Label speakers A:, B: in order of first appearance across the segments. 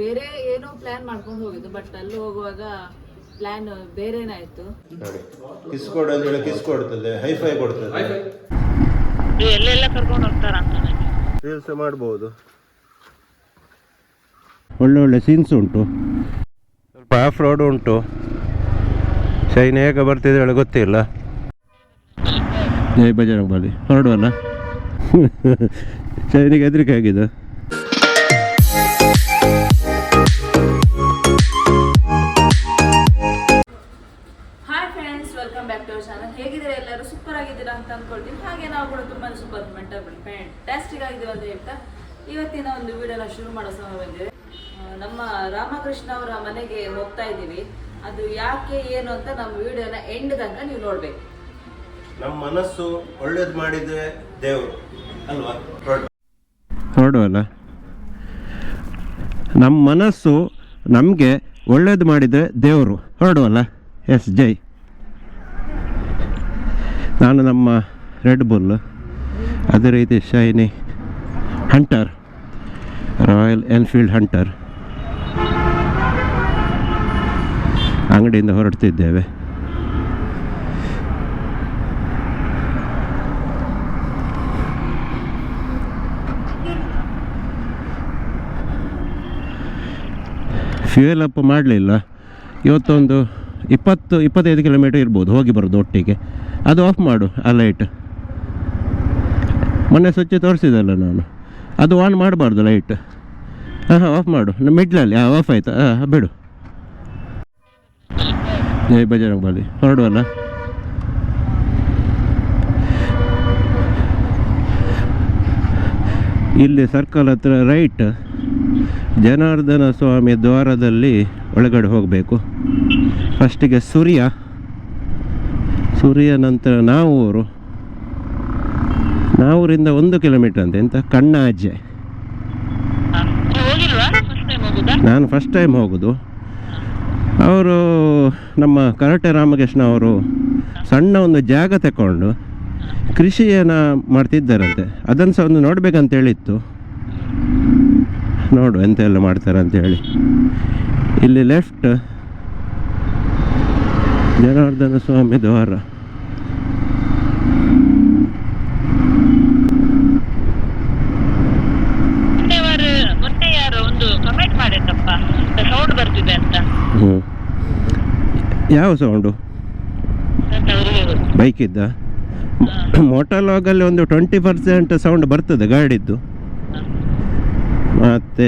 A: ಬೇರೆ ಏನೋ ಪ್ಲಾನ್ ಮಾಡ್ಕೊಂಡು ಹೋಗಿದ್ದು ಬಟ್ ಅಲ್ಲಿ ಹೋಗುವಾಗ ಪ್ಲಾನ್ ಬೇರೆನಾಯ್ತು?
B: ನೋಡಿ ಕಿಸ್ ಕೊಡು ಅಂತ ಹೇಳಿ ಕಿಸ್ ಕೊಡ್ತದೆ. ಹೈಫೈ ಕೊಡ್ತದೆ
C: ಎಲ್ಲೆಲ್ಲ ಕರ್ಕೊಂಡು ಹೋಗ್ತಾರ
B: ರೀಲ್ಸ್ ಮಾಡ್ಬೋದು. ಒಳ್ಳೆ ಒಳ್ಳೆ ಸೀನ್ಸ್ ಉಂಟು. ಸ್ವಲ್ಪ ಆಫ್ ರೋಡ್ ಉಂಟು. ಶೈನ್ ಹೇಗೆ ಬರ್ತಿದೆ ಹೇಳಿ ಗೊತ್ತಿಲ್ಲ. ಜೈ ಬಜರಂಗ್ ಬಾಲಿ ಹೊರಡುವಲ್ಲ? ಶೈನಿಗೆ ಹೆದರಿಕೆ ಆಗಿದೆ
A: ಅಂತ ಹೇಳ್ತಾ ಇವತ್ತಿನ ಒಂದು ವಿಡಿಯೋನ ಶುರು ಮಾಡೋ ಸಮಯ ಬಂದಿದೆ. ನಮ್ಮ ರಾಮಕೃಷ್ಣ ಅವರ ಮನೆಗೆ ಹೋಗ್ತಾ ಇದ್ದೀವಿ. ಅದು ಯಾಕೆ ಏನು ಅಂತ ನಮ್ಮ ವಿಡಿಯೋನ ಎಂಡ್ ತನಕ ನೀವು ನೋಡ್ಬೇಕು.
B: ನಮ್ಮ ಮನಸ್ಸು ಒಳ್ಳೇದು ಮಾಡಿದ್ರೆ ದೇವರು ಅಲ್ವಾ? ನೋಡುವಲ್ಲ? ನಮ್ಮ ಮನಸ್ಸು ನಮಗೆ ಒಳ್ಳೇದು ಮಾಡಿದರೆ ದೇವರು ಹೊರಡುವಲ್ಲ ಎಸ್ ಜೈ. ನಾನು ನಮ್ಮ ರೆಡ್ ಬುಲ್ ಅದೇ ರೀತಿ shiny Hunter, Royal Enfield Hunter. ಅಂಗಡಿಯಿಂದ ಹೊರಡ್ತಿದ್ದೇವೆ. ಫ್ಯೂಯಲ್ ಅಪ್ ಮಾಡಲಿಲ್ಲ. ಇವತ್ತೊಂದು ಇಪ್ಪತ್ತು, ಇಪ್ಪತ್ತೈದು ಕಿಲೋಮೀಟರ್ ಇರ್ಬೋದು, ಹೋಗಿ ಬರೋದು ಒಟ್ಟಿಗೆ. ಅದು ಆಫ್ ಮಾಡು, ಆ ಲೈಟ್ ಮೊನ್ನೆ ಸ್ವಚ್ಛ ತೋರಿಸಿದಲ್ಲ ನಾನು. ಅದು ಆನ್ ಮಾಡಬಾರ್ದು ಲೈಟ್ ಹಾಂ ಹಾಂ ಆಫ್ ಮಾಡು ಮಿಡ್ಲಲ್ಲಿ ಹಾಂ ಆಫ್ ಆಯ್ತಾ? ಹಾಂ ಬಿಡು. ಜೈ ಬಜರಂಗ್ ಬಾಲಿ ಹೊರಡುವಲ್ಲ? ಇಲ್ಲಿ ಸರ್ಕಲ್ ಹತ್ರ ರೈಟ್ ಜನಾರ್ದನ ಸ್ವಾಮಿ ದ್ವಾರದಲ್ಲಿ ಒಳಗಡೆ ಹೋಗಬೇಕು. ಫಸ್ಟಿಗೆ ಸೂರ್ಯ. ಸೂರ್ಯ ನಂತರ ನಾವೂರು ನಾವೂರಿಂದ ಒಂದು ಕಿಲೋಮೀಟರ್ ಅಂತ. ಎಂತ? ಕಣ್ಣಾಜೆ. ನಾನು ಫಸ್ಟ್ ಟೈಮ್ ಹೋಗೋದು. ಅವರು ನಮ್ಮ ಕರಟೆ ರಾಮಕೃಷ್ಣ ಅವರು ಸಣ್ಣ ಒಂದು ಜಾಗ ತಗೊಂಡು ಕೃಷಿಯನ್ನು ಮಾಡ್ತಿದ್ದಾರಂತೆ. ಅದನ್ನು ಸಹ ಒಂದು ನೋಡಬೇಕಂತೇಳಿತ್ತು ಹೇಳಿತ್ತು. ನೋಡು ಎಂತೆಲ್ಲ ಮಾಡ್ತಾರೆ ಅಂತ ಹೇಳಿ. ಇಲ್ಲಿ ಲೆಫ್ಟ್ ಜನಾರ್ದನ ಸ್ವಾಮಿ ದ್ವಾರ
C: ಮೊನ್ನೆ ವಾರ ಮೊನ್ನೆ ಯಾರು ಒಂದು ಕಮೆಂಟ್ ಮಾಡಿದ್ದಪ್ಪ ಸೌಂಡ್ ಬರ್ತಿದೆ ಅಂತ
B: ಹ್ಞೂ ಯಾವ ಸೌಂಡು. ಬೈಕಿದ್ದ ಮೋಟಲಾಗಲ್ಲಿ ಒಂದು ಟ್ವೆಂಟಿ ಪರ್ಸೆಂಟ್ ಸೌಂಡ್ ಬರ್ತದೆ ಗಾಡಿದ್ದು. ಮತ್ತು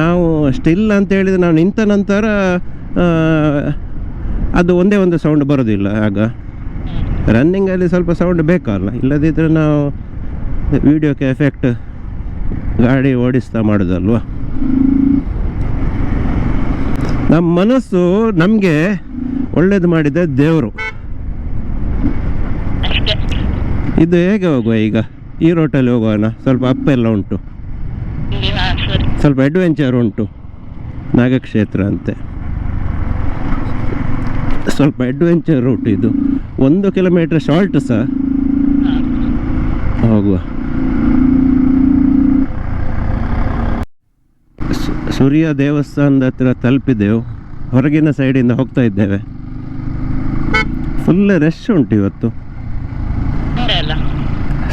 B: ನಾವು ಸ್ಟಿಲ್ ಅಂತ ಹೇಳಿದರೆ ನಾವು ನಿಂತ ನಂತರ ಅದು ಒಂದೇ ಒಂದು ಸೌಂಡ್ ಬರೋದಿಲ್ಲ ಆಗ. ರನ್ನಿಂಗಲ್ಲಿ ಸ್ವಲ್ಪ ಸೌಂಡ್ ಬೇಕಲ್ಲ ಇಲ್ಲದಿದ್ದರೆ ನಾವು ವಿಡಿಯೋಕ್ಕೆ ಎಫೆಕ್ಟ್ ಗಾಡಿ ಓಡಿಸ್ತಾ ಮಾಡೋದಲ್ವಾ? ನಮ್ಮ ಮನಸ್ಸು ನಮಗೆ ಒಳ್ಳೇದು ಮಾಡಿದ ದೇವರು. ಇದು ಹೇಗೆ ಹೋಗುವ ಈಗ? ಈ ರೋಟಲ್ಲಿ ಹೋಗೋಣ ಸ್ವಲ್ಪ ಅಪ್ಪ ಎಲ್ಲ ಉಂಟು. ಸ್ವಲ್ಪ ಅಡ್ವೆಂಚರ್ ಉಂಟು. ನಾಗಕ್ಷೇತ್ರ ಅಂತೆ. ಸ್ವಲ್ಪ ಅಡ್ವೆಂಚರ್ ರೂಟ್ ಇದು. ಒಂದು ಕಿಲೋಮೀಟರ್ ಶಾರ್ಟ್ ಸಹ ಹೋಗುವ ಸು- ಸೂರ್ಯ ದೇವಸ್ಥಾನದ ಹತ್ರ ತಲುಪಿದೆವು. ಹೊರಗಿನ ಸೈಡಿಂದ ಹೋಗ್ತಾ ಇದ್ದೇವೆ. ಫುಲ್ ರಶ್ ಉಂಟು ಇವತ್ತು.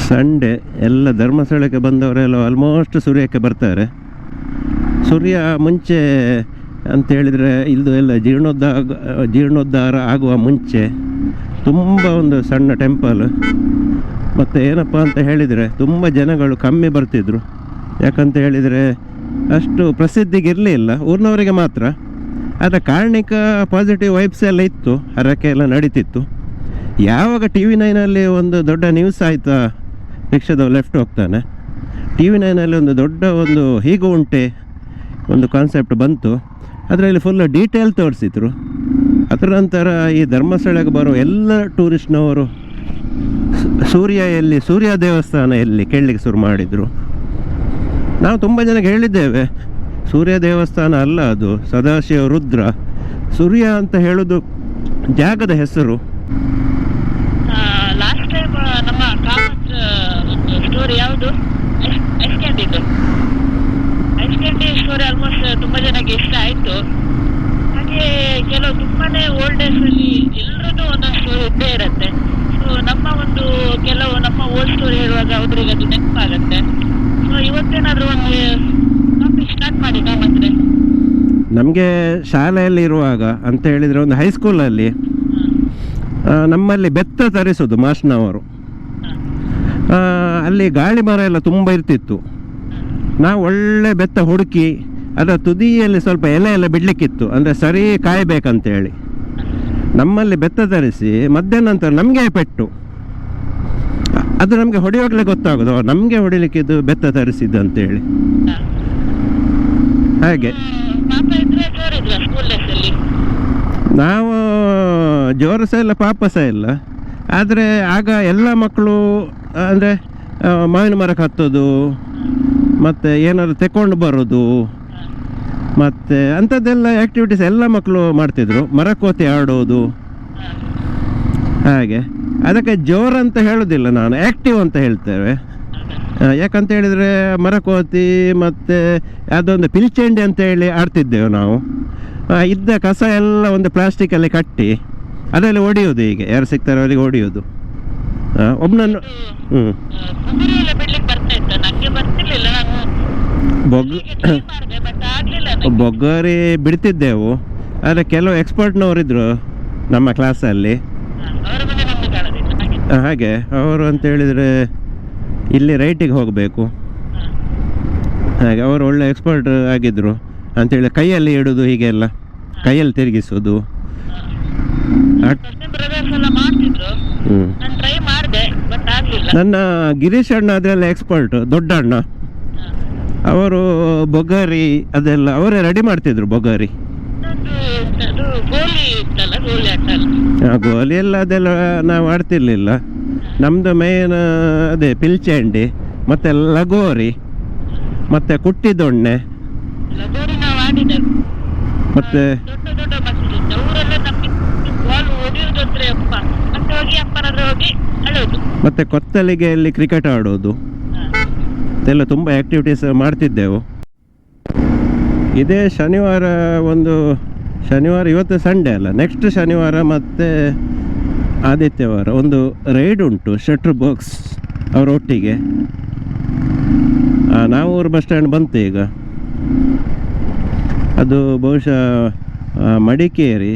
B: ಸಂಡೇ ಎಲ್ಲ ಧರ್ಮಸ್ಥಳಕ್ಕೆ ಬಂದವರೆಲ್ಲ ಆಲ್ಮೋಸ್ಟ್ ಸೂರ್ಯಕ್ಕೆ ಬರ್ತಾರೆ. ಸೂರ್ಯ ಮುಂಚೆ ಅಂತ ಹೇಳಿದರೆ ಇದು ಎಲ್ಲ ಜೀರ್ಣೋದ್ಧಾರ ಜೀರ್ಣೋದ್ಧಾರ ಆಗುವ ಮುಂಚೆ ತುಂಬ ಒಂದು ಸಣ್ಣ ಟೆಂಪಲ್ ಮತ್ತು ಏನಪ್ಪ ಅಂತ ಹೇಳಿದರೆ ತುಂಬ ಜನಗಳು ಕಮ್ಮಿ ಬರ್ತಿದ್ರು. ಯಾಕಂತ ಹೇಳಿದರೆ ಅಷ್ಟು ಪ್ರಸಿದ್ಧಿಗೆ ಇರಲಿಲ್ಲ ಊರಿನವರಿಗೆ ಮಾತ್ರ. ಅದರ ಕಾರಣಿಕ ಪಾಸಿಟಿವ್ ವೈಬ್ಸ್ ಎಲ್ಲ ಇತ್ತು. ಹರಕೆ ಎಲ್ಲ ನಡೀತಿತ್ತು. ಯಾವಾಗ ಟಿ ವಿ ನೈನಲ್ಲಿ ಒಂದು ದೊಡ್ಡ ನ್ಯೂಸ್ ಆಯಿತಾ? ರಿಕ್ಷಾದವ ಲೆಫ್ಟ್ ಹೋಗ್ತಾನೆ. ಟಿ ವಿ ನೈನಲ್ಲಿ ಒಂದು ದೊಡ್ಡ ಒಂದು ಹೀಗೂ ಉಂಟೆ. ಒಂದು ಕಾನ್ಸೆಪ್ಟ್ ಬಂತು. ಅದರಲ್ಲಿ ಫುಲ್ ಡೀಟೇಲ್ ತೋರಿಸಿದ್ರು. ಅದರ ನಂತರ ಈ ಧರ್ಮಸ್ಥಳಕ್ಕೆ ಬರೋ ಎಲ್ಲ ಟೂರಿಸ್ಟ್ನವರು ಸೂರ್ಯ ಎಲ್ಲಿ, ಸೂರ್ಯ ದೇವಸ್ಥಾನ ಎಲ್ಲಿ ಕೇಳಲಿಕ್ಕೆ ಶುರು ಮಾಡಿದರು. ನಾವು ತುಂಬಾ ಜನಕ್ಕೆ ಹೇಳಿದ್ದೇವೆ, ಸೂರ್ಯ ದೇವಸ್ಥಾನ ಅಲ್ಲ ಅದು, ಸದಾಶಿವ ರುದ್ರ. ಸೂರ್ಯ ಅಂತ ಹೇಳೋದು ಜಾಗದ ಹೆಸರು.
C: ಲಾಸ್ಟ್ ಟೈಮ್ ನಮ್ಮ ಸ್ಟೋರ್ ಯಾವುದು? ಐಸ್ ಕ್ಯಾಂಡಿದು ಐಸ್ ಕ್ಯಾಂಡಿ ಸ್ಟೋರಿ ಆಲ್ಮೋಸ್ಟ್ ತುಂಬಾ ಜನಕ್ಕೆ ಇಷ್ಟ ಆಯ್ತು. ಹಾಗೆ ಕೆಲವು ತುಂಬಾನೇ ಓಲ್ಡ್ ಡೇಸಲ್ಲಿ ಎಲ್ಲರದ್ದು ಒಂದೊಂದು ಇದ್ದೇ ಇರುತ್ತೆ. ಸೊ ನಮ್ಮ ಒಂದು, ಕೆಲವು ನಮ್ಮ ಓಲ್ಡ್ ಸ್ಟೋರಿ ಹೇಳುವಾಗ ಅವರಿಗೆ ಅದು ನೆನಪಾಗುತ್ತೆ. ಒಂದು ಸ್ಟಾರ್ಟ್ ಮಾಡಿ
B: ನಮಗೆ ಶಾಲೆಯಲ್ಲಿ ಇರುವಾಗ ಅಂತ ಹೇಳಿದ್ರೆ ಒಂದು ಹೈಸ್ಕೂಲಲ್ಲಿ ನಮ್ಮಲ್ಲಿ ಬೆತ್ತ ತರಿಸೋದು ಮಾಸ್ನವರು. ಅಲ್ಲಿ ಗಾಳಿ ಮರ ಎಲ್ಲ ತುಂಬ ಇರ್ತಿತ್ತು. ನಾವು ಒಳ್ಳೆ ಬೆತ್ತ ಹುಡುಕಿ ಅದರ ತುದಿಯಲ್ಲಿ ಸ್ವಲ್ಪ ಎಲೆ ಎಲ್ಲ ಬಿಡಲಿಕ್ಕಿತ್ತು. ಅಂದರೆ ಸರಿ ಕಾಯಬೇಕಂತೇಳಿ. ನಮ್ಮಲ್ಲಿ ಬೆತ್ತ ತರಿಸಿ, ಮಧ್ಯಾಹ್ನ ನಂತರ ನಮಗೆ ಪೆಟ್ಟು. ಅದು ನಮಗೆ ಹೊಡೆಯುವಾಗಲೇ ಗೊತ್ತಾಗೋದು. ನಮಗೆ ಹೊಡಿಲಿಕ್ಕೆ ಇದು ಬೆತ್ತ ತರಿಸಿದ್ದು ಅಂತೇಳಿ. ಹಾಗೆ. ನಾವು ಜೋರು ಸಹ ಇಲ್ಲ ಪಾಪ ಸಹ ಇಲ್ಲ. ಆದರೆ ಆಗ ಎಲ್ಲ ಮಕ್ಕಳು, ಅಂದರೆ ಮಾವಿನ ಮರಕ್ಕೆ ಹತ್ತೋದು ಮತ್ತು ಏನಾದರೂ ತೆಕೊಂಡು ಬರೋದು, ಮತ್ತು ಅಂಥದ್ದೆಲ್ಲ ಆ್ಯಕ್ಟಿವಿಟೀಸ್ ಎಲ್ಲ ಮಕ್ಕಳು ಮಾಡ್ತಿದ್ರು. ಮರಕೋತಿ ಆಡೋದು. ಹಾಗೆ. ಅದಕ್ಕೆ ಜೋರು ಅಂತ ಹೇಳೋದಿಲ್ಲ ನಾನು ಆ್ಯಕ್ಟಿವ್ ಅಂತ ಹೇಳ್ತೇವೆ. ಯಾಕಂತ ಹೇಳಿದರೆ ಮರಕೋತಿ ಮತ್ತು ಅದೊಂದು ಪಿಲ್ಚೆಂಡಿ ಅಂತ ಹೇಳಿ ಆಡ್ತಿದ್ದೆವು ನಾವು. ಇದ್ದ ಕಸ ಎಲ್ಲ ಒಂದು ಪ್ಲಾಸ್ಟಿಕಲ್ಲಿ ಕಟ್ಟಿ ಅದರಲ್ಲಿ ಹೊಡೆಯೋದು ಹೀಗೆ. ಯಾರು ಸಿಗ್ತಾರೆ ಅವರಿಗೆ ಹೊಡೆಯೋದು ಒಬ್ಬನನ್ನು ಹ್ಞೂ ಬೊಗ್. ಬೊಗ್ಗಾರಿ ಬಿಡ್ತಿದ್ದೆವು. ಆದರೆ ಕೆಲವು ಎಕ್ಸ್ಪರ್ಟ್ನವರಿದ್ದರು ನಮ್ಮ ಕ್ಲಾಸಲ್ಲಿ
C: ಹಾಗೆ.
B: ಅವರು ಅಂತ ಹೇಳಿದ್ರೆ ಇಲ್ಲಿ ರೈಟಿಗೆ ಹೋಗಬೇಕು. ಹಾಗೆ ಅವರು ಒಳ್ಳೆ ಎಕ್ಸ್ಪರ್ಟ್ ಆಗಿದ್ದರು ಅಂತೇಳಿ ಕೈಯಲ್ಲಿ ಇಡೋದು ಹೀಗೆಲ್ಲ ಕೈಯಲ್ಲಿ ತಿರುಗಿಸೋದು. ನನ್ನ ಗಿರೀಶ್ ಅಣ್ಣ ಅದೆಲ್ಲ ಎಕ್ಸ್ಪರ್ಟ್ ದೊಡ್ಡ ಅಣ್ಣ. ಅವರು ಬೊಗಾರಿ ಅದೆಲ್ಲ ಅವರೇ ರೆಡಿ ಮಾಡ್ತಿದ್ರು ಬೊಗಾರಿ.
C: ಗೋಲಿ
B: ಎಲ್ಲ ಅದೆಲ್ಲ ನಾವು ಆಡ್ತಿರ್ಲಿಲ್ಲ. ನಮ್ಮದು ಮೇನ್ ಅದೇ ಪಿಲ್ಚೆಂಡಿ ಮತ್ತೆ ಲಗೋರಿ ಮತ್ತೆ ಕುಟ್ಟಿದೊಣ್ಣೆ. ಮತ್ತು
C: ಮತ್ತೆ
B: ಕೊತ್ತಲಿಗೆಯಲ್ಲಿ ಕ್ರಿಕೆಟ್ ಆಡೋದು.
C: ಎಲ್ಲ
B: ತುಂಬಾ ತುಂಬ ಆ್ಯಕ್ಟಿವಿಟೀಸ್ ಮಾಡ್ತಿದ್ದೆವು. ಇದೇ ಶನಿವಾರ ಒಂದು ಶನಿವಾರ, ಇವತ್ತು ಸಂಡೇ ಅಲ್ಲ ನೆಕ್ಸ್ಟ್ ಶನಿವಾರ ಮತ್ತು ಆದಿತ್ಯವಾರ ಒಂದು ರೈಡ್ ಉಂಟು ಶಟ್ರ್ ಬಾಕ್ಸ್ ಅವರೊಟ್ಟಿಗೆ. ನಾವು ಊರು ಬಸ್ ಸ್ಟ್ಯಾಂಡ್ ಬಂತು ಈಗ. ಅದು ಬಹುಶಃ ಮಡಿಕೇರಿ,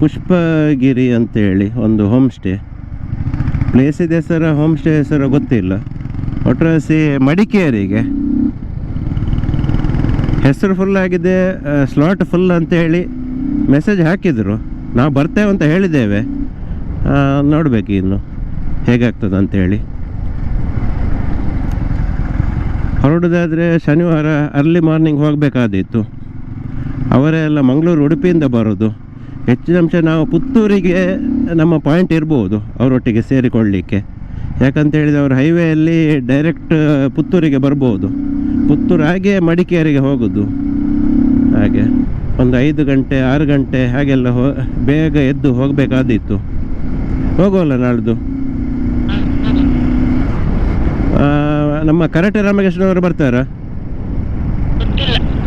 B: ಪುಷ್ಪಗಿರಿ ಅಂತೇಳಿ ಒಂದು ಹೋಮ್ ಸ್ಟೇ ಪ್ಲೇಸಿದ ಹೆಸರು ಹೋಮ್ ಸ್ಟೇ ಹೆಸರು ಗೊತ್ತಿಲ್ಲ. ಒಟ್ರಾಸಿ ಮಡಿಕೇರಿಗೆ. ಹೆಸರು ಫುಲ್ ಆಗಿದೆ ಸ್ಲಾಟ್ ಫುಲ್ ಅಂತ ಹೇಳಿ ಮೆಸೇಜ್ ಹಾಕಿದರು. ನಾವು ಬರ್ತೇವೆ ಅಂತ ಹೇಳಿದ್ದೇವೆ. ನೋಡಬೇಕು ಇನ್ನು ಹೇಗಾಗ್ತದೆ ಅಂತೇಳಿ ಹೊರಡೋದಾದರೆ ಶನಿವಾರ ಅರ್ಲಿ ಮಾರ್ನಿಂಗ್ ಹೋಗಬೇಕಾದಿತ್ತು ಅವರೇ ಎಲ್ಲ ಮಂಗಳೂರು ಉಡುಪಿಯಿಂದ ಬರೋದು. ಹೆಚ್ಚಿನಂಶ ನಾವು ಪುತ್ತೂರಿಗೆ ನಮ್ಮ ಪಾಯಿಂಟ್ ಇರ್ಬೋದು, ಅವರೊಟ್ಟಿಗೆ ಸೇರಿಕೊಳ್ಳಿಕ್ಕೆ. ಯಾಕಂತ ಹೇಳಿದರೆ ಅವರು ಹೈವೇಯಲ್ಲಿ ಡೈರೆಕ್ಟ್ ಪುತ್ತೂರಿಗೆ ಬರ್ಬೋದು. ಪುತ್ತೂರು ಹಾಗೆ ಮಡಿಕೇರಿಗೆ ಹೋಗೋದು. ಹಾಗೆ ಒಂದು ಐದು ಗಂಟೆ, ಆರು ಗಂಟೆ ಹಾಗೆಲ್ಲ ಹೋ, ಬೇಗ ಎದ್ದು ಹೋಗಬೇಕಾದಿತ್ತು ಹೋಗೋಲ್ಲ ನಾಳ್ದು? ನಮ್ಮ ಕರಟೆ ರಾಮಕೃಷ್ಣವರು ಬರ್ತಾರಾ?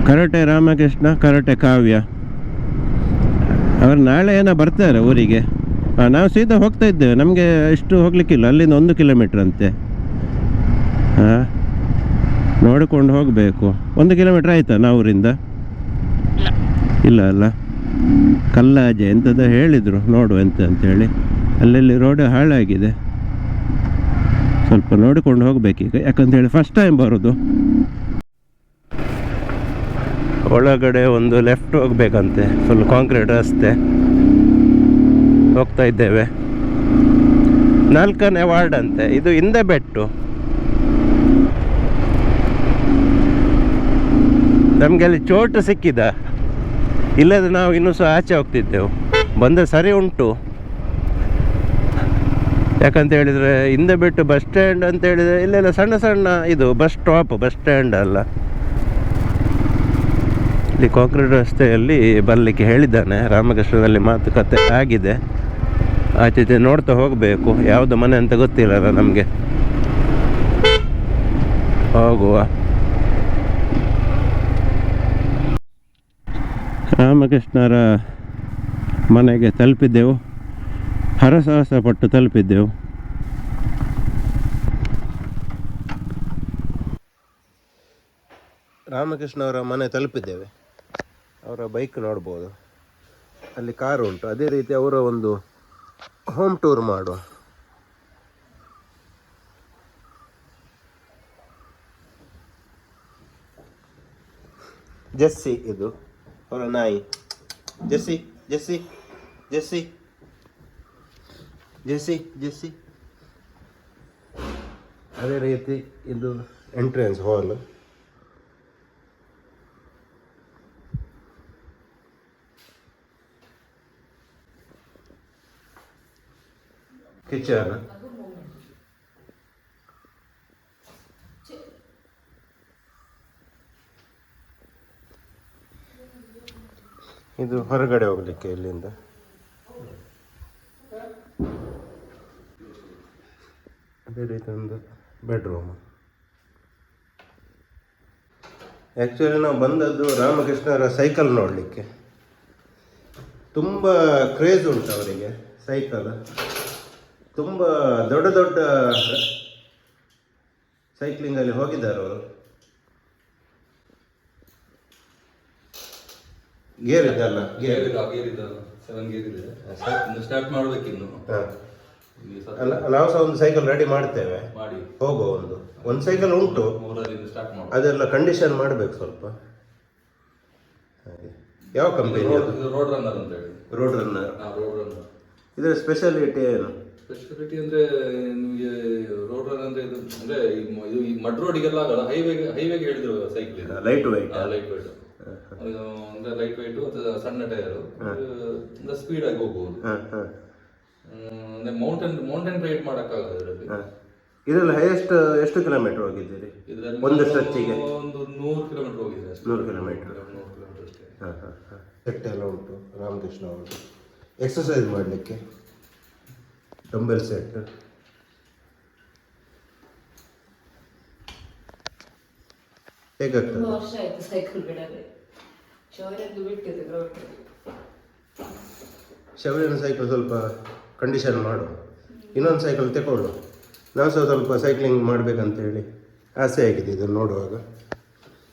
B: ಕರಟೆ ರಾಮಕೃಷ್ಣ, ಕರಟೆ ಕಾವ್ಯ. ಅವ್ರು ನಾಳೆ ಏನೋ ಬರ್ತಾರೆ ಊರಿಗೆ. ನಾವು ಸೀದಾ ಹೋಗ್ತಾ ಇದ್ದೇವೆ. ನಮಗೆ ಇಷ್ಟು ಹೋಗ್ಲಿಕ್ಕಿಲ್ಲ. ಅಲ್ಲಿಂದ ಒಂದು ಕಿಲೋಮೀಟ್ರ್ ಅಂತೆ. ಹಾಂ ನೋಡಿಕೊಂಡು ಹೋಗಬೇಕು. ಒಂದು ಕಿಲೋಮೀಟ್ರ್ ಆಯಿತಾ ನಾವೂರಿಂದ?
C: ಇಲ್ಲ
B: ಇಲ್ಲ ಅಲ್ಲ. ಕಲ್ಲಾಜೆ ಎಂಥದ್ದು ಹೇಳಿದರು. ನೋಡು ಎಂತ ಅಂತೇಳಿ. ಅಲ್ಲಲ್ಲಿ ರೋಡ್ ಹಾಳಾಗಿದೆ. ಸ್ವಲ್ಪ ನೋಡಿಕೊಂಡು ಹೋಗಬೇಕೀಗ. ಯಾಕಂತೇಳಿ ಫಸ್ಟ್ ಟೈಮ್ ಬರೋದು. ಒಳಗಡೆ ಒಂದು ಲೆಫ್ಟ್ ಹೋಗಬೇಕಂತೆ. ಫುಲ್ ಕಾಂಕ್ರೀಟ್ ರಸ್ತೆ. ಹೋಗ್ತಾ ಇದ್ದೇವೆ. ನಾಲ್ಕನೇ ವಾರ್ಡ್ ಅಂತೆ. ಇದು ಹಿಂದೆ ಬೆಟ್ಟು. ನಮಗೆ ಅಲ್ಲಿ ಚೋಟು ಸಿಕ್ಕಿದ. ಇಲ್ಲದ ನಾವು ಇನ್ನೂ ಸಹ ಆಚೆ ಹೋಗ್ತಿದ್ದೆವು. ಬಂದರೆ ಸರಿ ಉಂಟು. ಯಾಕಂತ ಹೇಳಿದರೆ ಹಿಂದೆ ಬಿಟ್ಟು ಬಸ್ ಸ್ಟ್ಯಾಂಡ್ ಅಂತ ಹೇಳಿದರೆ ಇಲ್ಲೆಲ್ಲ ಸಣ್ಣ ಸಣ್ಣ ಇದು ಬಸ್ ಸ್ಟಾಪ್ ಬಸ್ ಸ್ಟ್ಯಾಂಡ್ ಅಲ್ಲ. ಇಲ್ಲಿ ಕಾಂಕ್ರೀಟ್ ರಸ್ತೆಯಲ್ಲಿ ಬರಲಿಕ್ಕೆ ಹೇಳಿದ್ದಾನೆ. ರಾಮಕೃಷ್ಣದಲ್ಲಿ ಮಾತುಕತೆ ಆಗಿದೆ. ಆಚೆ ನೋಡ್ತಾ ಹೋಗಬೇಕು. ಯಾವುದು ಮನೆ ಅಂತ ಗೊತ್ತಿಲ್ಲಲ್ಲ ನಮಗೆ. ಹೋಗುವ. ರಾಮಕೃಷ್ಣರ ಮನೆಗೆ ತಲುಪಿದ್ದೆವು. ಹರಸಾಹಸ ಪಟ್ಟು ತಲುಪಿದ್ದೆವು. ರಾಮಕೃಷ್ಣ ಅವರ ಮನೆ ತಲುಪಿದ್ದೇವೆ. ಅವರ ಬೈಕ್ ನೋಡ್ಬೋದು. ಅಲ್ಲಿ ಕಾರು ಉಂಟು. ಅದೇ ರೀತಿ ಅವರ ಒಂದು ಹೋಮ್ ಟೂರ್ ಮಾಡುವ. ಜೆಸ್ಸಿ ಇದು. ಅವರ ನಾಯಿ. Jessie Jessie Jessie Jessie Jessie ಅದೇ ರೀತಿ ಇದು ಎಂಟ್ರೆನ್ಸ್ ಹಾಲ್ ಕಿಚನ್ ಇದು ಹೊರಗಡೆ ಹೋಗ್ಲಿಕ್ಕೆ ಇಲ್ಲಿಂದ. ಅದೇ ರೀತಿ ಒಂದು ಬೆಡ್ರೂಮ್ ಆ್ಯಕ್ಚುಲಿ ನಾವು ಬಂದದ್ದು ರಾಮಕೃಷ್ಣರ ಸೈಕಲ್ ನೋಡಲಿಕ್ಕೆ. ತುಂಬ ಕ್ರೇಜ್ ಉಂಟು ಅವರಿಗೆ ಸೈಕಲ್ ತುಂಬ ದೊಡ್ಡ ದೊಡ್ಡ ಸೈಕ್ಲಿಂಗಲ್ಲಿ ಹೋಗಿದ್ದಾರೆ ಅವರು. ಗೇರ್ ಇದಲ್ಲ ಗೇರ್.
D: ಗೇರ್ ಇದೆ ಸೆವೆನ್ ಗೇರ್ ಇದೆ ಸ್ಟಾರ್ಟ್ ಮಾಡ್ಬೇಕಿನ್ನು.
B: ಅಲ್ಲ ನಾವು ಸಹ ಒಂದು ಸೈಕಲ್ ರೆಡಿ ಮಾಡ್ತೇವೆ.
D: ಮಾಡಿ.
B: ಹೋಗುವ ಒಂದು. ಒಂದು ಸೈಕಲ್ ಉಂಟು.
D: ಸ್ಟಾರ್ಟ್ ಮಾಡಿ
B: ಅದೆಲ್ಲ ಕಂಡೀಷನ್ ಮಾಡಬೇಕು ಸ್ವಲ್ಪ. ಹಾಗೆ. ಯಾವ ಕಂಪನಿ
D: ರೋಡ್ ರನ್ನರ್ ಅಂತ ಹೇಳಿ.
B: ರೋಡ್ ರನ್ನರ್
D: ರೋಡ್ ರನ್ನರ್
B: ಇದರ ಸ್ಪೆಷಾಲಿಟಿ ಏನು?
D: ಸ್ಪೆಷಾಲಿಟಿ ಅಂದ್ರೆ ನಿಮಗೆ ರೋಡ್ ರನ್ ಅಂದ್ರೆ ಇದು ಅಂದ್ರೆ ಇದು ಈ ಮಡ್ ರೋಡಿಗೆಲ್ಲ ಆಗಲ್ಲ ಹೈವೇಗೆ ಹೈವೇಗೆ ಹೇಳಿದ್ರು ಸೈಕಲ್ ಇದು.
B: ಲೈಟ್ ವೈಟ್
D: ಲೈಟ್ ವೈಟ್ ಅಂದ್ರೆ ಲೈಟ್ ವೈಟ್ ಅಥವಾ ಸಣ್ಣ ಟೈರ್ ಅಂದ್ರೆ ಸ್ಪೀಡ್ ಆಗಿ ಹೋಗ್ಬೋದು.
B: ಹಾಂ ಹಾಂ.
D: ಹ್ಮ್, ಅಂದ್ರೆ ಮೌಂಟೇನ್ ಮೌಂಟೇನ್ ರೈಡ್ ಮಾಡೋಕ್ಕಾಗಲ್ಲ ಇದರಲ್ಲಿ.
B: ಹಾಂ. ಇದರಲ್ಲಿ ಹೈಯೆಸ್ಟ್ ಎಷ್ಟು ಕಿಲೋಮೀಟರ್ ಹೋಗಿದ್ದೀರಿ?
D: ಇದರಲ್ಲಿ
B: ಒಂದು ಸ್ಟ್ರೆಚ್ಗೆ
D: ಒಂದು ನೂರು ಕಿಲೋಮೀಟರ್ ಹೋಗಿದೆ
B: ನೂರು ಕಿಲೋಮೀಟರ್
D: ನೂರು ಕಿಲೋಮೀಟರ್ ಅಷ್ಟೇ.
B: ಹಾಂ ಹಾಂ ಹಾಂ. ಸೆಟ್ ಎಲ್ಲ ಉಂಟು ರಾಮಕೃಷ್ಣ ಅವರು ಎಕ್ಸಸೈಸ್ ಮಾಡಲಿಕ್ಕೆ? ಡಂಬೆಲ್ ಸೆಟ್ ಹೇಗಾಗ್ತದೆ
A: ವರ್ಷ ಆಯ್ತು ಸೈಕಲ್ ಬಿಡದೆ. ಶೌರ್ಯದ್ದು ಬಿಟ್ಟಿದೆ
B: ಶೌರ್ಯನ ಸೈಕಲ್ ಸ್ವಲ್ಪ ಕಂಡೀಷನ್ ಮಾಡು. ಇನ್ನೊಂದು ಸೈಕಲ್ ತಗೊಳ್ಳು ನಾವು ಸಹ ಸ್ವಲ್ಪ ಸೈಕ್ಲಿಂಗ್ ಮಾಡಬೇಕಂತೇಳಿ ಆಸೆ ಆಗಿದೆ ಇದನ್ನು ನೋಡುವಾಗ.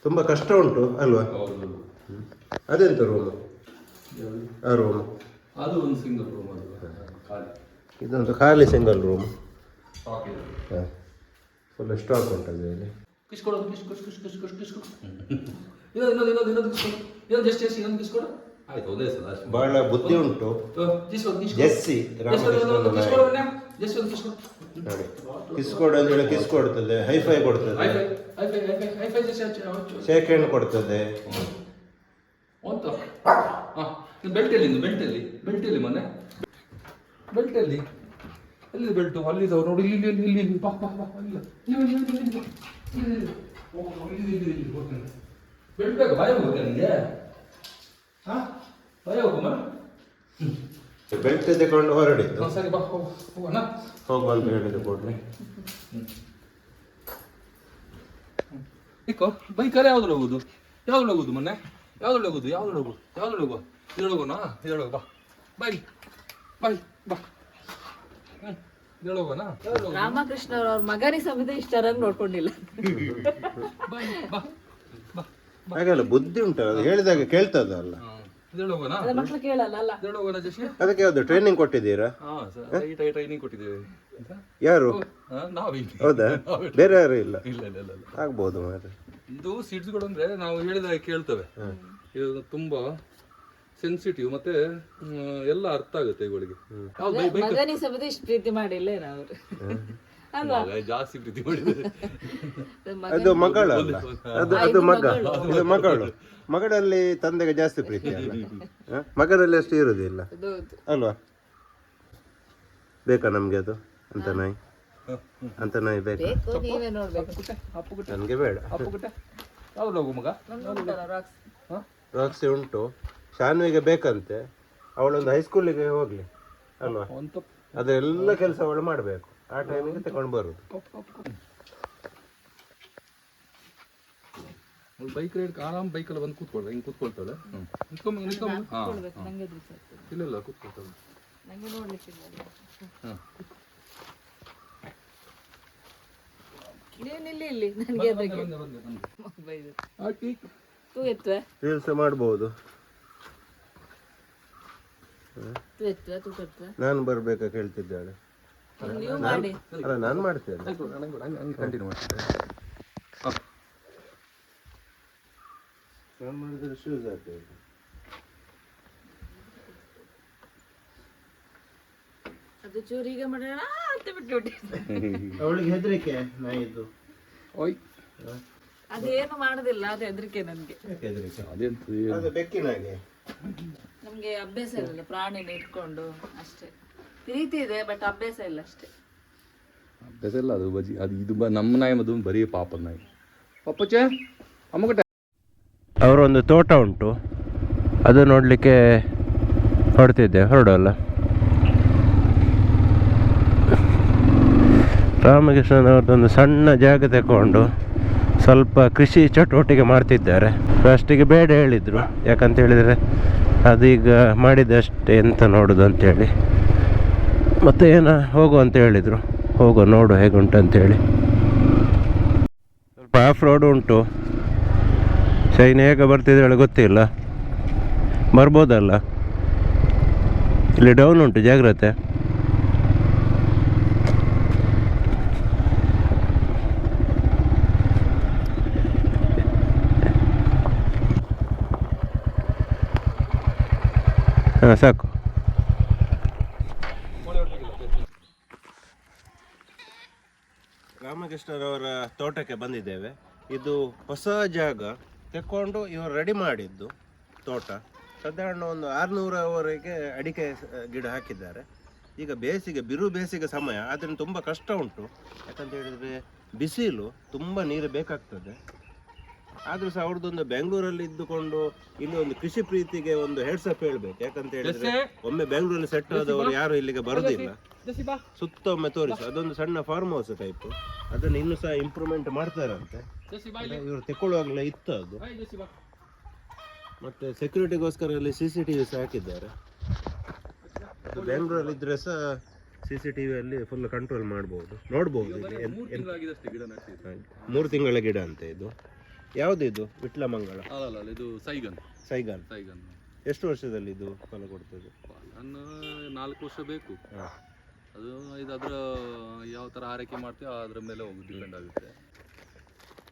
B: ತುಂಬ ಕಷ್ಟ ಉಂಟು ಅಲ್ವಾ? ಅದೆಂತ ರೂಮು ಆ ರೂಮು
D: ಅದು ಒಂದು ಸಿಂಗಲ್ ರೂಮ್ ಅದು. ಖಾಲಿ.
B: ಇದೊಂದು ಖಾಲಿ ಸಿಂಗಲ್ ರೂಮ್ ಫುಲ್ ಸ್ಟಾಕ್ ಉಂಟು ಅದರಲ್ಲಿ
D: ಕಿಸ್ಕೊಡು kiss kiss kiss kiss kiss ಕಿಸ್ಕೊಡು ಇನ್ನೊಂದು ಇನ್ನೊಂದು ಇನ್ನೊಂದು ಇನ್ನೊಂದು ಕಿಸ್ಕೊಡು. ಇನ್ನೊಂದು ಜಸ್ಟ್ ಜಸ್ಟ್ ಇನ್ನೊಂದು ಕಿಸ್ಕೊಡು? ಆಯ್ತು ಒಂದೇ ಸಲ ಅಷ್ಟೇ.
B: ಬಹಳ ಬುದ್ಧಿ ಉಂಟು. ಜೆಸ್ಸಿ ರಾಮಕೃಷ್ಣನ.
D: ಜಸ್ಟ್ ಒಂದು ಕಿಸ್ಕೊಡು
B: ನೋಡಿ ಕಿಸ್ಕೊಡು ಅಂತ ಹೇಳಿ ಕಿಸ್ ಕೊಡ್ತದೆ ಹೈಫೈ ಕೊಡ್ತದೆ. ಶೇಕ್ ಹ್ಯಾಂಡ್ ಕೊಡ್ತದೆ.
D: ಅಂತ ಹಾಂ ಬೆಲ್ಟ್ ಎಲ್ಲಿ ಬೆಲ್ಟ್ ಎಲ್ಲಿ? ಬೆಲ್ಟ್ ಎಲ್ಲಿ ಮೊನ್ನೆ? ಬೆಲ್ಟ್ ಎಲ್ಲಿ ಎಲ್ಲಿ ಬೆಲ್ಟು ಅಲ್ಲಿದ್ದಾವೆ ನೋಡಿ ಇಲ್ಲಿ ಇಲ್ಲಿ ಇಲ್ಲಿ ಇಲ್ಲಿ ಬಾ ಬಾ ಬಾ ಇಲ್ಲ. ಹೋಗ್ತೇನೆ. ಬೆಲ್ಟ್ ಬೇಕಾ ಭಯ ಹೋಗುತ್ತೆ ನಿಮಗೆ ಹಾಂ? ಭಯ ಹೋಗಮ್ಮ
B: ಬೆಲ್ಟ್ ತಗೊಂಡು ಹೊರಡಿದ್ದು
D: ಹಾಂ ಸರಿ ಬಾ ಹೋಗು ಹೋಗೋಣ
B: ಹೋಗು ಅಂತ ಹೇಳಿದ ಕೊಡ್ರಿ.
D: ಇಕ್ಕೋ ಬೈಕಲ್ಲಿ ಯಾವ್ದ್ರಲ್ಲಿ ಹೋಗುದು? ಯಾವ್ದ್ರಲ್ಲಿ ಹೋಗೋದು ಮೊನ್ನೆ? ಯಾವ್ದ್ರಲ್ಲಿ ಹೋಗುದು? ಯಾವ್ದ್ರಲ್ಲಿ ಹೋಗು? ಯಾವ್ದ್ರಲ್ಲಿ ಹೋಗುವ? ಇದ್ರೊಳಗೆ ಹೋಗೋಣ ಇದ್ರೊಳಗೆ ಬಾ. ಬಾಯ್ ಬಾಯ್ ಬಾ. ಹೋಗೋಣ
A: ರಾಮಕೃಷ್ಣ ಅವ್ರ ಮಗನಿಗೆ ಸಮೇತ ಇಷ್ಟ ನೋಡ್ಕೊಂಡಿಲ್ಲ.
D: ಬಾಯ್ ಬಾ ಬಾ
B: ಹಾಗಲ್ಲ ಬುದ್ಧಿ ಉಂಟಲ್ಲ ಅದು ಹೇಳಿದಾಗ ಕೇಳ್ತದಲ್ಲ
D: ಹೋಗೋಣ
A: ಮಕ್ಳು ಕೇಳಲ್ಲ ಅಲ್ಲ.
D: ಇದ್ರೊಳಗೆ ಹೋಗೋಣ
B: ಅದಕ್ಕೆ ಯಾವ್ದು ಟ್ರೈನಿಂಗ್ ಕೊಟ್ಟಿದ್ದೀರಾ?
D: ಹಾ ಸರ್ ಟ್ರೈನಿಂಗ್ ಕೊಟ್ಟಿದ್ದೀವಿ?
B: ಯಾರು?
D: ಹಾ, ನಾವಿಲ್ಲಿ.
B: ಹೌದಾ? ಬೇರೆ ಯಾರು ಇಲ್ಲ?
D: ಇಲ್ಲ ಇಲ್ಲ ಇಲ್ಲ ಇಲ್ಲ.
B: ಆಗ್ಬೋದು ಮಾರೆ
D: ಇದು ಸೀಟ್ಸ್ಗಳು ಅಂದ್ರೆ ನಾವು ಹೇಳಿದಾಗ ಕೇಳ್ತವೆ. ಇದು ತುಂಬಾ ಸೆನ್ಸಿಟಿವ್ ಮತ್ತೆ ಎಲ್ಲ ಅರ್ಥ ಆಗುತ್ತೆ
A: ಇವಳಿಗೆ. ಸಮೇತ ಇಷ್ಟು ಪ್ರೀತಿ ಮಾಡಿಲ್ಲ ಅವರು. ಅಲ್ವಾ?
D: ಜಾಸ್ತಿ ಪ್ರೀತಿ ಮಾಡಿದ್ದಾರೆ
B: ಅದು ಮಗಳ ಅದು ಅದು ಮಗ. ಇದು ಮಗಳು. ಮಗಳಲ್ಲಿ ತಂದೆಗೆ ಜಾಸ್ತಿ ಪ್ರೀತಿ ಅಲ್ಲ? ಮಗನಲ್ಲಿ ಅಷ್ಟು ಇರುವುದಿಲ್ಲ. ಅಲ್ವಾ? ಬೇಕಾ ನಮ್ಗೆ ಅದು? ಅಂತ ನಾಯಿ. ಅಂತ ನಾಯಿ ಬೇಕಾ?
A: ಬೇಕು ನೀವೇ ನೋಡ್ಬೇಕು.
D: ಪುಟ್ಟೆ ಅಪ್ಪು ಗುಟ್ಟೆ
B: ನನಗೆ ಬೇಡ.
D: ಮಗ?
B: ರಾಕ್ಸಿ ಉಂಟು. ಶಾನ್ವಿಗೆ ಬೇಕಂತೆ ಅವಳೊಂದು ಹೈಸ್ಕೂಲಿಗೆ ಹೋಗ್ಲಿ ಅಲ್ವಾ?
D: ಒಂದ್
B: ಅದೆಲ್ಲ ಕೆಲಸ ಅವಳು ಮಾಡಬೇಕು. ಆ ಟೈಮಿಗೆ ತಗೊಂಡು ಬರುದು.
D: ಅವಳು ಬೈಕ್ ರೈಡ್ ಆರಾಮ್ ಬೈಕಲ್ಲಿ ಬಂದು ಕೂತ್ಕೊಳ್ತಾಳೆ ಹಿಂಗೆ ಕೂತ್ಕೊಳ್ತಾಳೆ? ನಿಂತ್ಕೊಂಬ ನಿಂತ್ಕೊಂಬ ಹಾಂ ಇಲ್ಲ ಇಲ್ಲ ಕೂತ್ಕೊಳ್ತಾಳೆ.
A: ನಂಗೆ ನೋಡ್ಲಿಕ್ಕೆ
D: ಹಾಂ.
A: ನೀವು ನಿಲ್ಲಿ ಇಲ್ಲಿ ನನಗೆ ಅದಕ್ಕೆ
D: ಬಂದೆ ಬಂದೆ ಬಂದೆ
A: ಬೈದು
D: ಆಕಿ
A: ತೂ ಎತ್ತುವೆ
B: ರೀಲ್ಸ್ ಮಾಡ್ಬೋದು
A: ತೂ ಎತ್ತುವೆ ತೂ ಕತ್ತುವೆ
B: ನಾನು ಬರ್ಬೇಕಾ ಕೇಳ್ತಿದ್ದಾಳೆ? ಅಲ್ಲ ನಾನು ಮಾಡ್ತೇನೆ.
D: ಕಂಟಿನ್ಯೂ ಮಾಡ್ತೇನೆ.
B: ನಾನು ಮಾಡಿದ್ರೆ ಶೂಸ್ ಹಾಕ್ತೇವೆ
A: ಅದು ಚೂರು ಈಗ ಮಾಡೋಣ ಅಂತ ಬಿಟ್ಟು
B: ಅವಳಿಗೆ ಹೆದರಿಕೆ ನಾಯಿದು.
D: ಓಯ್.
A: ಅದೇನು ಮಾಡೋದಿಲ್ಲ ಅದು ಹೆದರಿಕೆ ನನಗೆ.
B: ಯಾಕೆ ಹೆದರಿಕೆ?
D: ಅದೆಂತ
B: ಅದು ಬೆಕ್ಕಿನಾಗೆ.
A: ನಮಗೆ ಅಭ್ಯಾಸ ಇಲ್ಲ ಪ್ರಾಣಿನ ಇಟ್ಕೊಂಡು ಅಷ್ಟೇ. ಪ್ರೀತಿ ಇದೆ ಬಟ್ ಅಭ್ಯಾಸ ಇಲ್ಲ ಅಷ್ಟೇ.
D: ಅಭ್ಯಾಸ ಇಲ್ಲ ಅದು ಬಜಿ ಅದು ಇದು ಬ ನಮ್ಮ ನಾಯಿ ಮದು ಬರೀ ಪಾಪದ ನಾಯಿ. ಪಪ್ಪಚ್ಚೆ ಅಮ್ಮಗಟ್ಟ
B: ಅವರೊಂದು ತೋಟ ಉಂಟು. ಅದು ನೋಡಲಿಕ್ಕೆ ಹೊರಡ್ತಿದ್ದೆ ಹೊರಡಲ್ಲ. ರಾಮಕೃಷ್ಣನವ್ರದ್ದೊಂದು ಸಣ್ಣ ಜಾಗ ತಗೊಂಡು ಸ್ವಲ್ಪ ಕೃಷಿ ಚಟುವಟಿಕೆ ಮಾಡ್ತಿದ್ದಾರೆ. ಫಸ್ಟಿಗೆ ಬೇಡ ಹೇಳಿದರು. ಯಾಕಂತ ಹೇಳಿದರೆ ಅದೀಗ ಮಾಡಿದಷ್ಟೇ ಎಂತ ನೋಡೋದು ಅಂತೇಳಿ. ಮತ್ತೆ ಏನ ಹೋಗು ಅಂತ ಹೇಳಿದರು. ಹೋಗು, ನೋಡು ಹೇಗುಂಟು ಅಂತೇಳಿ. ಸ್ವಲ್ಪ ಆಫ್ ರೋಡ್ ಉಂಟು. ಶೈನ್ ಹೇಗೆ ಬರ್ತಿದ್ದಾಳೆ ಗೊತ್ತಿಲ್ಲ. ಬರ್ಬೋದಲ್ಲ? ಇಲ್ಲಿ ಡೌನ್ ಉಂಟು ಜಾಗ್ರತೆ. ಹಾಂ, ಸಾಕು. ರಾಮಕೃಷ್ಣರವರ ತೋಟಕ್ಕೆ ಬಂದಿದ್ದೇವೆ. ಇದು ಹೊಸ ಜಾಗ. ತೆಕ್ಕೊಂಡು ಇವರು ರೆಡಿ ಮಾಡಿದ್ದು ತೋಟ. ಸಾಧಾರಣ ಒಂದು ಆರುನೂರವರೆಗೆ ಅಡಿಕೆ ಗಿಡ ಹಾಕಿದ್ದಾರೆ. ಈಗ ಬೇಸಿಗೆ, ಬಿರು ಬೇಸಿಗೆ ಸಮಯ. ಅದನ್ನು ತುಂಬ ಕಷ್ಟ ಉಂಟು. ಯಾಕಂತ ಹೇಳಿದರೆ ಬಿಸಿಲು, ತುಂಬ ನೀರು ಬೇಕಾಗ್ತದೆ. ಆದ್ರೂ ಸಹ ಅವ್ರದ್ದೊಂದು ಬೆಂಗಳೂರಲ್ಲಿ ಇದ್ದುಕೊಂಡು ಇಲ್ಲಿ ಒಂದು ಕೃಷಿ ಪ್ರೀತಿಗೆ ಒಂದು ಹೆಡ್ಸಪ್ ಹೇಳ್ಬೇಕು. ಯಾಕಂತ ಹೇಳಿದ್ರೆ ಒಮ್ಮೆ ಬೆಂಗಳೂರಲ್ಲಿ ಸೆಟ್ ಆದವರು ಯಾರು ಇಲ್ಲಿಗೆ ಬರೋದಿಲ್ಲ. ಸುತ್ತ ಒಮ್ಮೆ ತೋರಿಸು. ಅದೊಂದು ಸಣ್ಣ ಫಾರ್ಮ್ ಹೌಸ್ ಟೈಪ್ ಅದನ್ನು ಇನ್ನೂ ಸಹ ಇಂಪ್ರೂವ್ಮೆಂಟ್ ಮಾಡ್ತಾರಂತೆ. ಇವರು ತೆಕ್ಕೊಳ್ಳುವಾಗಲೇ ಇತ್ತು ಅದು. ಮತ್ತೆ ಸೆಕ್ಯೂರಿಟಿಗೋಸ್ಕರ ಇಲ್ಲಿ ಸಿ ಸಿ ಟಿ ವಿ ಸಹ ಹಾಕಿದ್ದಾರೆ. ಬೆಂಗಳೂರಲ್ಲಿ ಇದ್ರೆ ಸಹ ಸಿ ಸಿ ಟಿ ವಿಯಲ್ಲಿ ಫುಲ್ ಕಂಟ್ರೋಲ್ ಮಾಡ್ಬೋದು ನೋಡ್ಬೋದು.
D: ಮೂರು
B: ತಿಂಗಳ ಗಿಡ ಅಂತೆ ಇದು. ಯಾವುದಿದು ವಿಟ್ಲಮಂಗಳ
D: ಅಲ್ಲ ಅಲ್ಲ ಅಲ್ಲ, ಇದು ಸೈಗನ್.
B: ಸೈಗಾನ್.
D: ಸೈಗನ್.
B: ಎಷ್ಟು ವರ್ಷದಲ್ಲಿ ಇದು ಫಲ ಕೊಡ್ತದೆ?
D: ನನ್ನ ನಾಲ್ಕು ವರ್ಷ ಬೇಕು.
B: ಹಾ.
D: ಅದು ಇದು ಅದರ ಯಾವ ತರ ಆರೈಕೆ ಮಾಡ್ತೀವಿ ಅದ್ರ ಮೇಲೆ ಹೋಗಿ ಡಿಪೆಂಡ್ ಆಗುತ್ತೆ.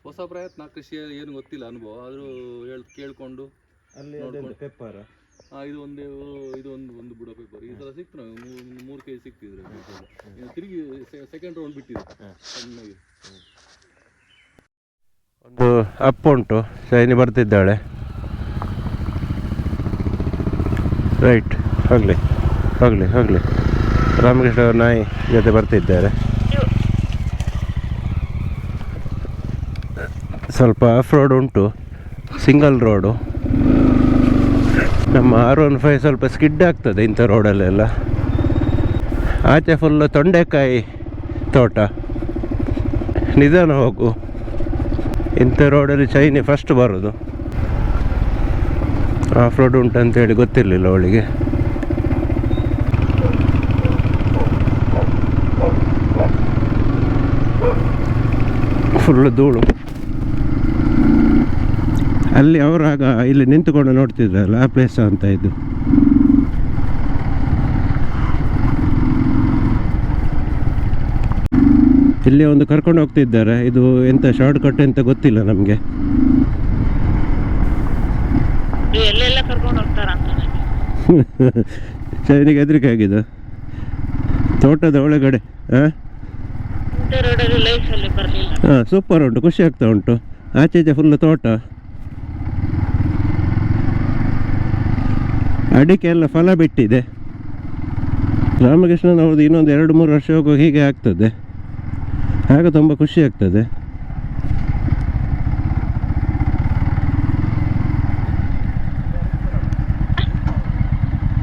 D: ಹೊಸ ಪ್ರಯತ್ನ ಕೃಷಿ ಏನು ಗೊತ್ತಿಲ್ಲ ಅನುಭವ ಆದರೂ ಹೇಳ್ ಕೇಳಿಕೊಂಡು
B: ಅಲ್ಲಿ ಪೆಪ್ಪರ
D: ಇದು ಒಂದು ಇದು ಒಂದು ಒಂದು ಬುಡ ಪೇಪರ್ ಈ ಸಲ ಸಿಕ್ತು ಮೂರು ಮೂರು ಕೆ ಜಿ ಸಿಕ್ತಿದ್ರೆ ತಿರುಗಿ ಸೆಕೆಂಡ್ ರೌಂಡ್ ಬಿಟ್ಟಿದೆ. ಸಣ್ಣಗೆ.
B: ಒಂದು ಅಪ್ ಉಂಟು ಶೈನಿ ಬರ್ತಿದ್ದಾಳೆ. ರೈಟ್. ಹೋಗಲಿ. ಹೋಗಲಿ ಹೋಗಲಿ. ರಾಮಕೃಷ್ಣ ಅವ್ರ ನಾಯಿ ಜೊತೆ ಬರ್ತಿದ್ದಾರೆ. ಸ್ವಲ್ಪ ಆಫ್ ರೋಡ್ ಉಂಟು ಸಿಂಗಲ್ ರೋಡು. ನಮ್ಮ ಆರ್ ಒನ್ ಫೈವ್ ಸ್ವಲ್ಪ ಸ್ಕಿಡ್ ಆಗ್ತದೆ ಇಂಥ ರೋಡಲ್ಲೆಲ್ಲ. ಆಚೆ ಫುಲ್ಲು ತೊಂಡೆಕಾಯಿ ತೋಟ. ನಿಧಾನ ಹೋಗು. ಇಂಥ ರೋಡಲ್ಲಿ ಚೈನೆ ಫಸ್ಟ್ ಬರೋದು. ಆಫ್ ರೋಡ್ ಉಂಟು ಅಂತೇಳಿ ಗೊತ್ತಿರಲಿಲ್ಲ ಅವಳಿಗೆ. ಫುಲ್ ಧೂಳು. ಅಲ್ಲಿ ಅವರಾಗ ಇಲ್ಲಿ ನಿಂತುಕೊಂಡು ನೋಡ್ತಿದ್ರಲ್ಲ, ಆ ಪ್ಲೇಸ್ ಅಂತ ಇದು. ಇಲ್ಲಿ ಒಂದು ಕರ್ಕೊಂಡು ಹೋಗ್ತಿದ್ದಾರೆ. ಇದು ಎಂತ ಶಾರ್ಟ್ ಕಟ್ ಅಂತ ಗೊತ್ತಿಲ್ಲ ನಮಗೆ. ಶೈನಿಗೆ ಹೆದರಿಕೆ ಆಗಿದೆ. ತೋಟದ ಒಳಗಡೆ ಹಾಂ ಸೂಪರ್ ಉಂಟು ಖುಷಿ ಆಗ್ತಾ ಉಂಟು. ಆಚೆ ಈಚೆ ಫುಲ್ ತೋಟ. ಅಡಿಕೆ ಎಲ್ಲ ಫಲ ಬಿಟ್ಟಿದೆ. ರಾಮಕೃಷ್ಣನವ್ರದ್ದು ಇನ್ನೊಂದು ಎರಡು ಮೂರು ವರ್ಷ ಹೋಗೋ ಹೀಗೆ ಆಗ್ತದೆ. ಆಗ ತುಂಬ ಖುಷಿ ಆಗ್ತದೆ.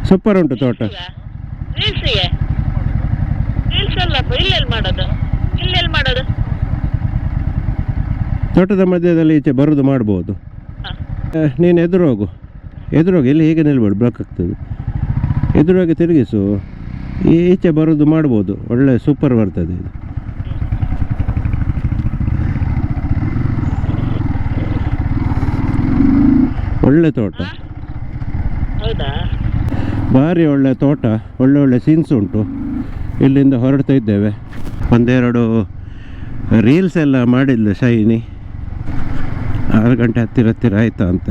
B: ಸೂಪರ್ ಉಂಟು ತೋಟ.
C: ರೀಲ್ಸಿಗೆ? ರೀಲ್ಸ್ ಅಲ್ಲಪ್ಪ ಇಲ್ಲೆಲ್ಲಿ ಮಾಡೋದು? ಇಲ್ಲೆಲ್ಲಿ ಮಾಡೋದು?
B: ತೋಟದ ಮಧ್ಯದಲ್ಲಿ ಈಚೆ ಬರೋದು ಮಾಡ್ಬೋದು. ನೀನು ಎದುರು ಹೋಗು ಎದುರು ಹೋಗಿ ಇಲ್ಲಿ ಹೀಗೆ ನಿಲ್ಬೇಡು ಬ್ಲಾಕ್ ಆಗ್ತದೆ. ಎದುರೋಗಿ ತಿರುಗಿಸು. ಈಚೆ ಬರೋದು ಮಾಡ್ಬೋದು. ಒಳ್ಳೆ ಸೂಪರ್ ಬರ್ತದೆ ಇದು. ಒಳ್ಳೆ ತೋಟ.
C: ಹೌದಾ?
B: ಭಾರಿ ಒಳ್ಳೆ ತೋಟ ಒಳ್ಳೆ ಒಳ್ಳೆ ಸೀನ್ಸ್ ಉಂಟು. ಇಲ್ಲಿಂದ ಹೊರಡ್ತಾ ಇದ್ದೇವೆ. ಒಂದೆರಡು ರೀಲ್ಸ್ ಎಲ್ಲ ಮಾಡಿದ್ಲು ಶೈನಿ. ಆರು ಗಂಟೆ ಹತ್ತಿರ ಹತ್ತಿರ ಆಯ್ತಾ ಅಂತ.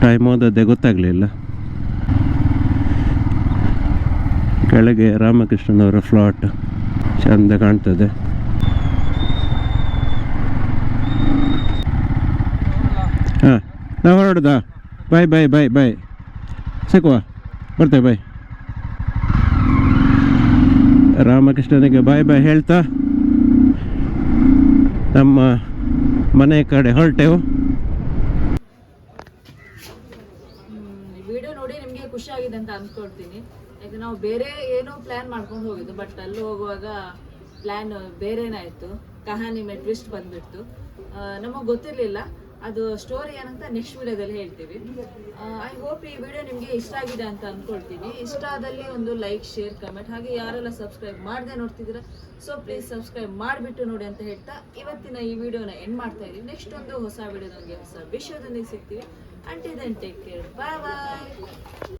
B: ಟೈಮ್ ಹೋದದ್ದೇ ಗೊತ್ತಾಗಲಿಲ್ಲ. ಕೆಳಗೆ ರಾಮಕೃಷ್ಣನವರ ಫ್ಲಾಟ್. ಚಂದ ಕಾಣ್ತದೆ ಹಾಂ ನಾವು ಹೊರಡುದಾ ಬಾಯ್ ಬಾಯ್ ಬಾಯ್ ಬಾಯ್ ಸಿಕ್ಕುವ. ಬರ್ತೇವೆ ಬಾಯ್ ರಾಮಕೃಷ್ಣನಿಗೆ ಬಾಯ್ ಬಾಯ್ ಹೇಳ್ತಾ ನಮ್ಮ ಮನೆ ಕಡೆ ಹೊರಟೆವು.
A: ವಿಡಿಯೋ ನೋಡಿ ನಿಮಗೆ ಖುಷಿ ಆಗಿದೆ ಅಂತ ಅನ್ಕೊಳ್ತೀನಿ. ಯಾಕೆ ನಾವು ಬೇರೆ ಏನೋ ಪ್ಲ್ಯಾನ್ ಮಾಡ್ಕೊಂಡು ಹೋಗಿದ್ದು ಬಟ್ ಅಲ್ಲಿ ಹೋಗುವಾಗ ಪ್ಲ್ಯಾನ್ ಬೇರೆನಾಯಿತು ಕಹಾನಿ ಮೇಲೆ ಟ್ವಿಸ್ಟ್ ಬಂದ್ಬಿಡ್ತು. ನಮಗೆ ಗೊತ್ತಿರಲಿಲ್ಲ. ಅದು ಸ್ಟೋರಿ ಏನಂತ ನೆಕ್ಸ್ಟ್ ವಿಡಿಯೋದಲ್ಲಿ ಹೇಳ್ತೀವಿ ಐ ಹೋಪ್ ಈ ವಿಡಿಯೋ ನಿಮಗೆ ಇಷ್ಟ ಆಗಿದೆ ಅಂತ ಅಂದ್ಕೊಳ್ತೀನಿ ಇಷ್ಟ ಆದಲ್ಲಿ ಒಂದು ಲೈಕ್ ಶೇರ್ ಕಮೆಂಟ್ ಹಾಗೆ ಯಾರೆಲ್ಲ ಸಬ್ಸ್ಕ್ರೈಬ್ ಮಾಡದೆ ನೋಡ್ತಿದ್ದೀರಾ ಸೊ ಪ್ಲೀಸ್ ಸಬ್ಸ್ಕ್ರೈಬ್ ಮಾಡಿಬಿಟ್ಟು ನೋಡಿ ಅಂತ ಹೇಳ್ತಾ ಇವತ್ತಿನ ಈ ವಿಡಿಯೋನ ಎಂಡ್ ಮಾಡ್ತಾ ಇದ್ದೀವಿ ನೆಕ್ಸ್ಟ್ ಒಂದು ಹೊಸ ವಿಡಿಯೋದೊಂದಿಗೆ ಹೊಸ ವಿಷಯದೊಂದಿಗೆ ಸಿಗ್ತೀವಿ. Until then take care bye bye